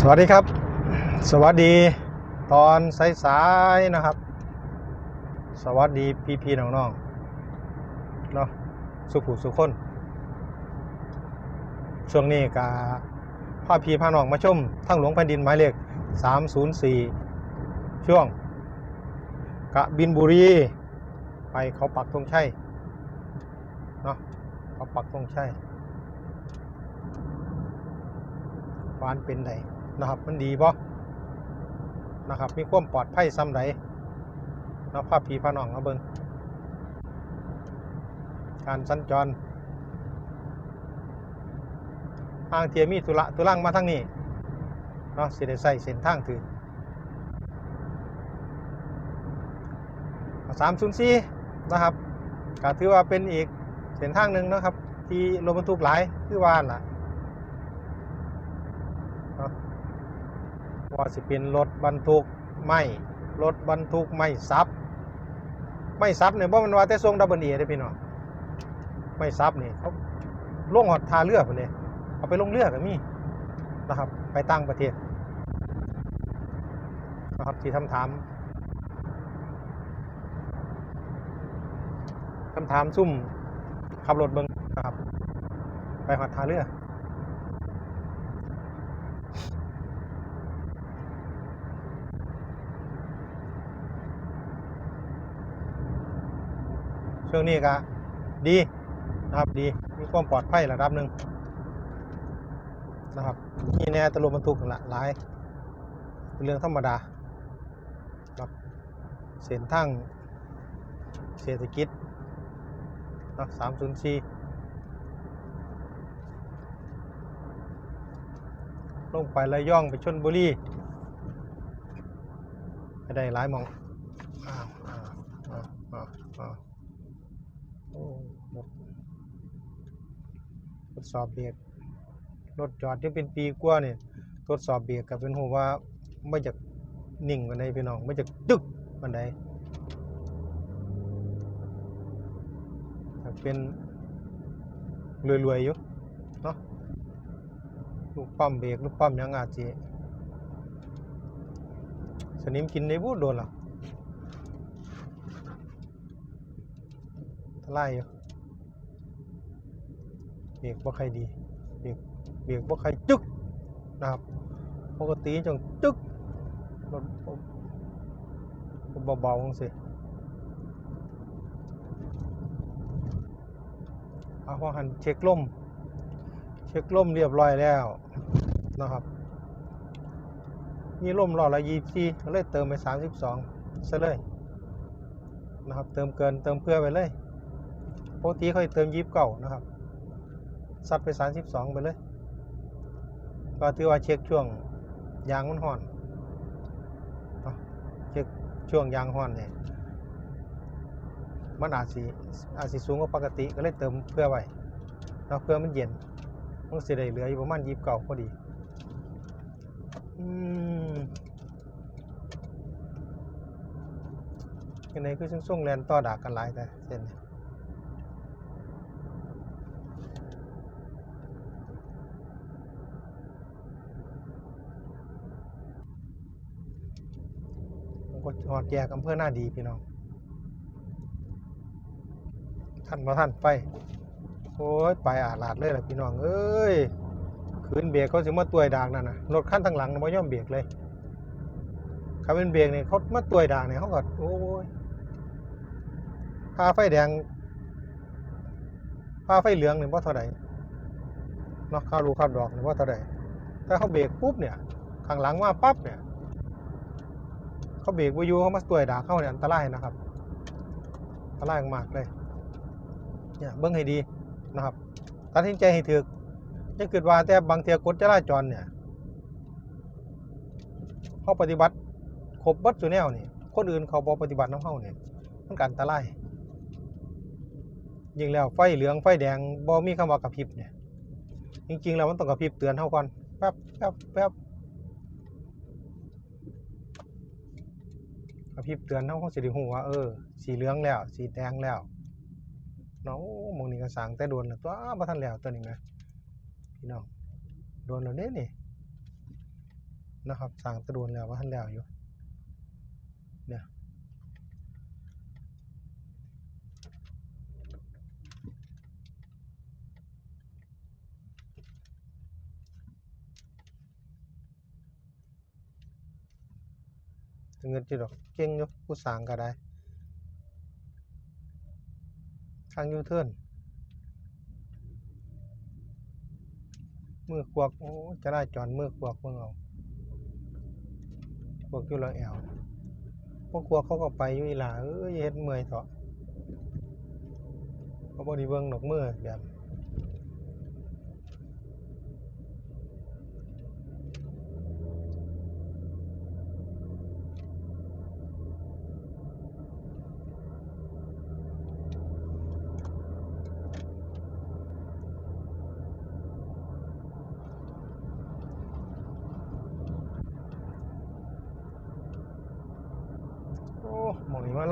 สวัสดีครับ สวัสดีตอนสายๆนะครับ สวัสดีพี่พี่ๆน้องๆเนาะสุขุสุขคน ช่วงนี้กาพาพี่พาน้องมาชมทั้งหลวงแผ่นดินหมายเลข 304 ช่วง กะบินบุรี ไปเขาปักธงชัยเนาะเขาปักธงชัยวานเป็นได นะครับ มันดีบ่นะครับ มีความปลอดภัยซ้ำใดนะภาพพีพาน้องมาเบิงการสัญจรทางเทียมีตุละตุลังมาทางนี้เนาะสิได้ใส่เส้นทางถือสามศูนย์สี่นะครับก็ถือว่าเป็นอีกเส้นทางหนึ่งนะครับ ที่รถบรรทุกหลายคือว่านล่ะ ว่าสิเป็นรถบรรทุกไม่รถบรรทุกไม่ซับไม่ซับเนี่ยเพราะมันว่าแต่ทรงดับเบิลเอได้พี่น้องไม่ซับนี่เขาล่งหอดทาเรือไปเลยเอาไปลงเรือก็มีนะครับ ไปตั้งประเทศนะครับที่คำถามคำถามซุ่มขับรถเบิงนะครับ ไปหอดทาเรือ ช่วงนี้ก็ดีนะครับดีมีความปลอดภัยระดับหนึ่งนะครับมีแน่ตะลุมบรรทุกละหลายเป็นเรื่องธรรมดาครับเส้นทางเศรษฐกิจนะสามศูนย์สี่ลงไประย่องไปชนบุรีให้ได้หลายมองอ้าวอ้าวอ้าวอ้าวอ้าว โอ้รถท ดสอบเบรกรถจอดยังเป็นปีกว่าเนี่ยทดสอบเบรกกับเป็นหัวว่าไม่จากนิ่งกันใดพี่น้องไม่จากตึกกันใดแต่เป็นรวยๆอยู่เนาะลูกปั๊มเบรกลูกปั๊มยังอาจจะสนิมกินในบูดโดนหรอไล่อยู่ เบรกบ่ใครดีเบรกเบรกบ่ใครจึกนะครับปกติจังจึกรถเบาๆจังสิเอาพอหันเช็คลมเช็คลมเรียบร้อยแล้วนะครับ มีล่มรอละยี่สี่ก็เลยเติมไปสามสิบสองซะเลยนะครับ เติมเกินเติมเพื่อไปเลยปกติเขาให้เติมยีิบเก่านะครับ ซัดไปสามสิบสองไปเลย ก็ถือว่าเช็คช่วงยางมันห่อนเช็คช่วงยางห่อนเนี่ยมันอาจสิอาจสิสูงกว่าปกติก็เลยเติมเพื่อไว้เนาะเพื่อมันเย็นมันสิได้เหลืออยู่ประมาณยีบเก่าพอดีอืมยังไงคือช่วงแลนต่อดากกันหลายแต่เส้นนี้ ผมก็ หอดแยกอำเภอหน้าดีพี่น้อง ท่านมาท่านไป โอ้ย ไปอาหลาดเลยแหละพี่น้อง เอ้ยขืนเบรกเขาสิมาตัวยดากนั่นนะรถขั้นทางหลังน่ะบ่ย่อมเบรกเลยเขาเป็นเบรกเนี่ยเขามาตัวยดากเนี่ยเขาก็โอ้ยพาไฟแดงพาไฟเหลืองเนี่ยว่าเท่าไหร่เนาะข้าวรูข้าวดอกเนี่ยว่าเท่าไหร่ถ้าเขาเบรกปุ๊บเนี่ยข้างหลังมาปั๊บเนี่ย เขาเบรกวิวเขามาตัวยด่าเข้าเนี่ยอันตรายนะครับอันตรายมากเลยเนี่ยเบิ้งให้ดีนะครับตัดสินใจให้ถูกจะเกิดว่าแต่บางเทียกฎจราจรเนี่ยเขาปฏิบัติครบบัดสุแนวนี่คนอื่นเขาบอปฏิบัติน้ำเข้าเนี่ยมันก็อันตรายยิ่งแล้วไฟเหลืองไฟแดงบอมีคำว่ากระพริบเนี่ยจริงๆแล้วมันต้องกระพริบเตือนเท่าก่อนแป๊บแป๊บแป๊บ กระพริบเตือนเฮาคงสิได้ฮู้ว่าเออสีเหลืองแล้ว สีแดงแล้วเนาะโอ้หมองนี่ก็สั่งแต่โดนตัวบ่ทันแล้วตัวนี้แหมพี่น้องโดนแล้วเด้นี่นะครับสั่งตะโดนแล้วมาท่านแล้วอยู่เนี่ย เงินจีดอกเก่งอยู่ผู้สางก็ได้ทางยูเทิร์นมือควักโอ้จะได้จอนมือควักเพิ่งเอาควักอยู่แล้วแอวพวกควักเขาก็ไปอยู่อีหลาเอ้ยเฮ็ดเมื่อยเถอะเขาบ่ได้เบิ่งดอกมือแบบ โอ้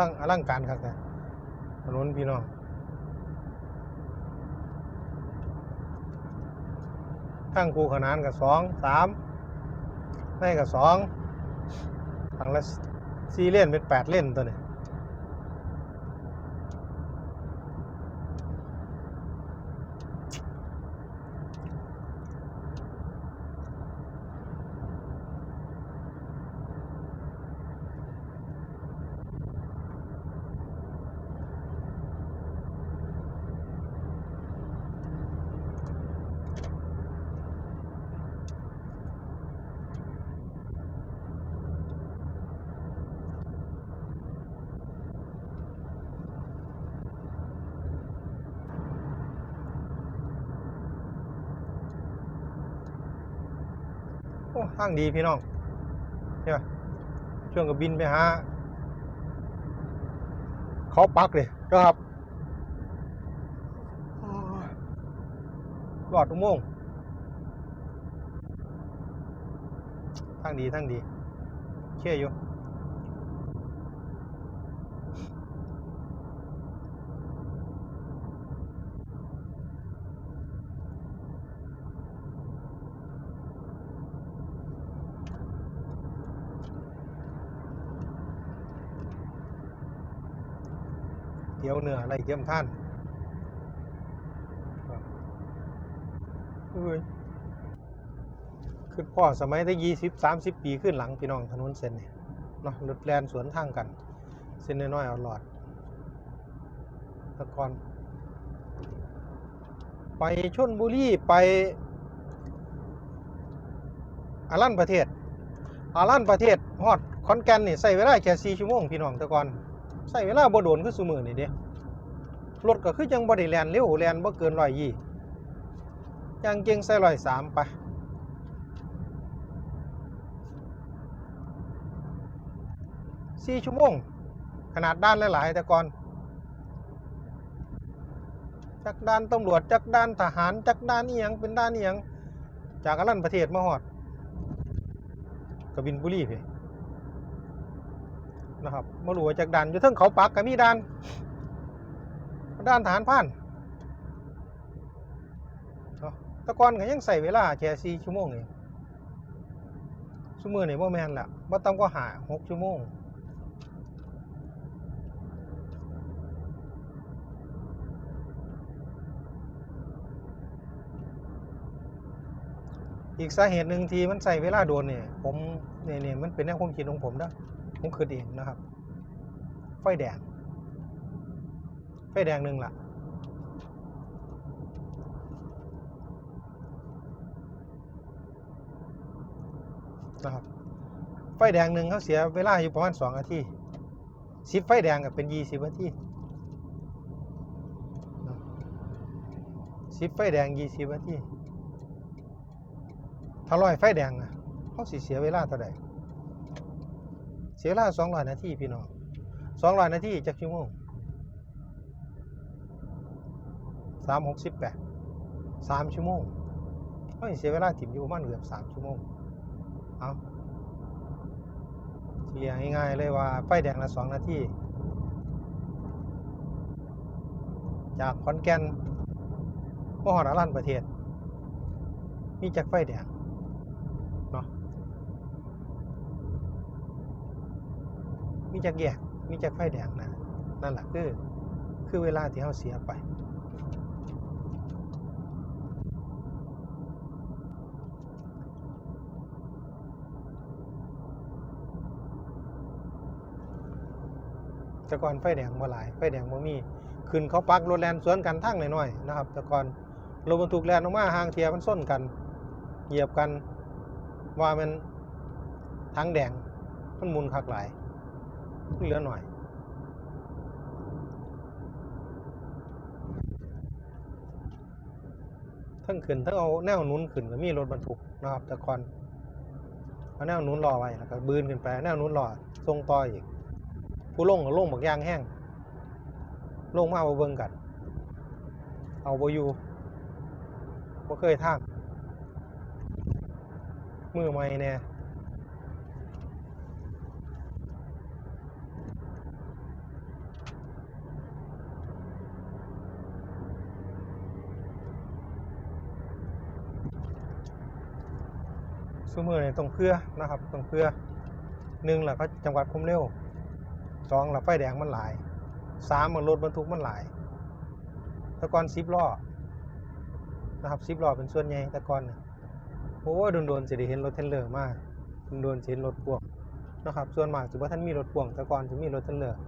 องนี้ว่าร่างอลังการครับแต่ถนนพี่น้องตั้งคูขนานกับสองสามในกับสองฝั่งละสี่เล่นเป็นแปดเล่นตัวนี้ ทางดีพี่น้องเนี่ยช่วงกับบินไปหาเขาปักเลยนะครับโอ้ยรอดอุโมงค์ทางดีทางดีเชื่ออยู่ เตี๋ ยวเนื้ออะไรเทียมท่านเอ้ยคือพ่อสมัยได้ยี่สิบสามสิบปีขึ้นหลังพี่น้องถนนเส้นนี่เนาะรถแลนสวนทางกัน เส้นน้อยๆเอาหลอดตะกอนไปชนบุรีไปอารันประเทศอารันประเทศฮอดขอนแกนนี่ใส่เวลาแค่สี่ชั่วโมงพี่น้องตะกอนใส่เวลาบ่โดนคือซุมือนี่เด้ รถก็คือจังบ่ได้แลนเร็วแลนบ่เกินร้อยยี่ยางเก่งใส่ร้อยสามไปสี่ชั่วโมง ขนาดด้านหลาย ๆ แต่ก่อน จักด้านตำรวจ จักด้านทหาร จักด้านเอียงเป็นด้านเอียง จากอรันประเทศมาฮอดกบินบุรีพี่นะครับมาหลวจากด่านอยู่ทั้งเขาปักก็มีด่าน ด่านฐานผ่านแตะกอนก็ยังใส่เวลาแค่สี่ชั่วโมงเองชั่วโมงนี่บ่แมนละบ่ต่ำกว่าหาหกชั่วโมงอีกสาเหตุหนึ่งที่มันใส่เวลาโดนเนี่ยผมเนี่ยเนี่ยมันเป็นแนวความคิดของผมนะผมคิดเองนะครับ ไฟแดง ฟแดงหนึ่งละนะครับ ไฟแดงหนึ่งเขาเสียเวลาอยู่ประมาณสองนาทีสิบไฟแดงก็เป็นยี่สิบนาทีสิบไฟแดงยี่สิบนาทีถ้าร้อยไฟแดงนะเขาสิเสียเวลาเท่าไหร่เสียเวลาสองร้อยนาทีพี่น้องสองร้อยนาทีจากชั่วโมง สามหกสิบแปดสามชั่วโมงก็เสียเวลาถิ่มอยู่ประมาณเกือบสามชั่วโมง เอาเฉลี่ยง่ายๆเลยว่า ไฟแดงละสองนาที จากขอนแก่นมหอดอลันประเทศ มีจากไฟแดง เนาะ มีจากแยก มีจากไฟแดงนะ นั่นแหละคือ คือเวลาที่เขาเสียไป แต่ก่อนไฟแดงบ่หลายไฟแดงบ่มีขึ้นเขาปักรถแลนสวนกันทั้งหน้อยๆนะครับแต่ก่อนรถบรรทุกแลนออกมาห่างเทียมันส้นกัน เหยียบกันว่ามันทั้งแดงมันมุนคักหลายเหลือหน่อยทั้งขึ้นทั้งเอาแนวนุนขึ้นก็มีรถบรรทุกนะครับแต่ก่อนเอาแนวนุนรอไว้แล้วก็บืนขึ้นไปแนวนุนรอทรงต่ออีก ผู้ลงก็ลงบักยางแห้งลงมาบ่เบิ่งกัน เอาบอยู่บ่เคยทางมือใหม่แน่ซุมือนี่ต้องเพื่อนะครับต้องเพื่อหนึ่งแหละก็จังหวัดคุมเร็ว สองละไฟแดงมันหลายสามมันรถบรรทุกมันหลายต่ก่อนสิบล้อนะครับสิบล้อเป็นส่วนใหญ่ต่ก่อนเนี่ยโอ้โดนโดนๆสิได้เห็นรถเทรลเลอร์มากโดนโดนเห็นรถพ่วงนะครับส่วนมากถือว่าท่านมีรถพ่วงต่ก่อนจะมีรถเทรลเลอร์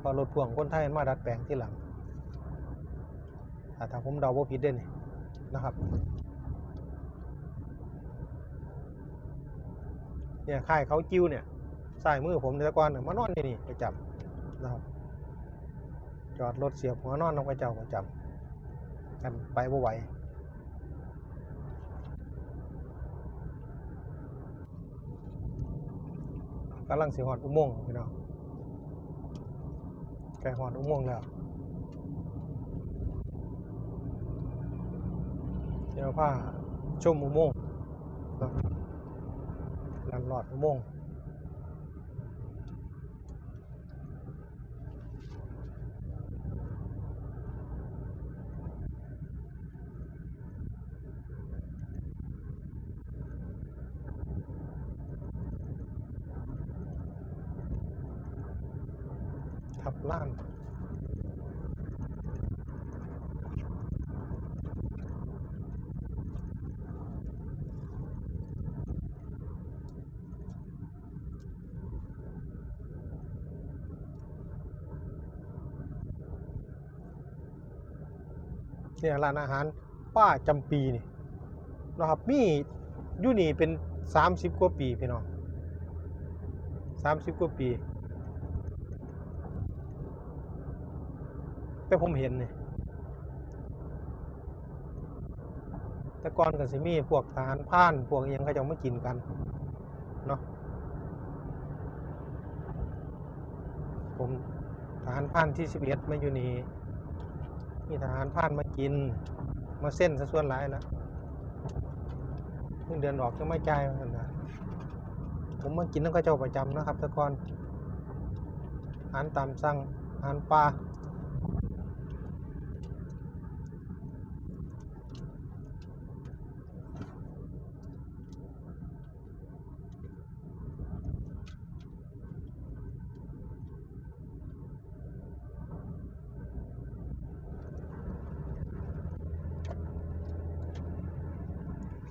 พอรถพ่วงคนไทยมาดัดแปลงที่หลังอ่ถ้าผมเดาว่าผิดเด่นนะครับเนี่ยค่ายเขาจิ้วเนี่ย สายมือผมในตะกอนเนี่ยมานอนนี่นี่ประจำนะครับ จอดรถเสียบหัวนอนลงไปเจ้าประจำกันไปบ่ไหวกำลังสิหอดอุโมงค์พี่น้องใกล้หอดอุโมงค์แล้วเดี๋ยวผ้าชมอุโมงค์เนาะลันหลอดอุโมงค์ ทับล่าง เนี่ยร้านอาหารป้าจำปีนี่นะครับมีอยู่นี่เป็นสามสิบกว่าปีพี่น้องสามสิบกว่าปี แต่ผมเห็นนี่แต่ก่อนก็สิมีพวกทหารพรานพวกยังเขาจะมากินกันเนาะผมทหารพรานที่สิบเอ็ดมาอยู่นี่มีทหารพรานมา กินมาเส้นซะส่วนหลายแล้วเพิ่งเดือนออกจะไม่จ่ายว่าซั่นนะผมมากินน้ำกระเจ้าประจำนะครับตะกอนอาหารตามสั่งอาหารปลา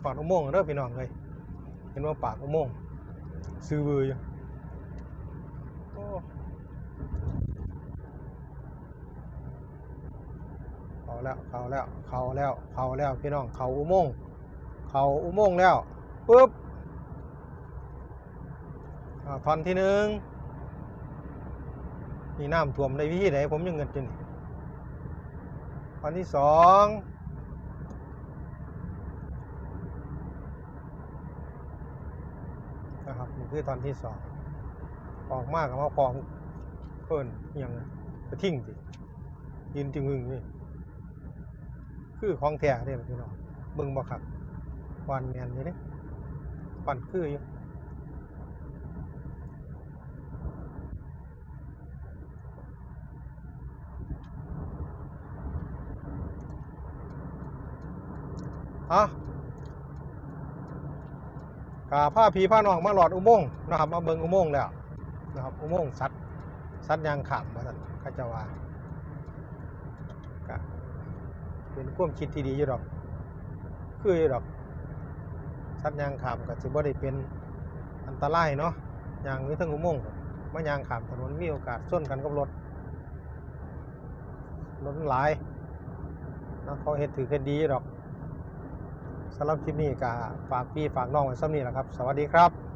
ปากอุโมงค์เด้อพี่น้องเลยเห็นว่าปากอุโมงค์ซื้อเบืออยู่โอ้เขาแล้วเขาแล้วเขาแล้วเขาแล้วพี่น้องเขาอุโมงค์เขาอุโมงค์แล้วปุ๊บท่อนที่หนึ่งมีน้ำท่วมในวิธีไหนผมยังเงินจนนี่ท่อนที่สอง นะ คือตอนที่สองออกมากกับว่ากองเพิ่นยังกระทิ้งสิยืนจึงหึงนี่คือของแท้เด้อพี่น้องเบิ่งบ่ครับวานแมนอยู่เด้ปั่นคืออยู่อะ กาผ้าพีผ้าน้องมาหลอดอุโมงค์นะครับมาเบิงอุโมงค์แล้วนะครับอุโมงค์สัตว์สัตว์ยางขามมาสันข้าจ้าว่าเป็นความคิดที่ดีอยู่ดอก คืออยู่ดอก สัตว์ยางขามก็สิบ่ได้เป็นอันตรายเนาะยางอยู่ทั้งอุโมงค์มายางขามถนนมีโอกาสชนกันกับรถรถหลายนะเขาเฮ็ดถือเฮ็ดดีอยู่ดอก สำหรับคลิปนี้ก็ฝากพี่ฝากน้องไว้ซ้ำนี้แหละครับ สวัสดีครับ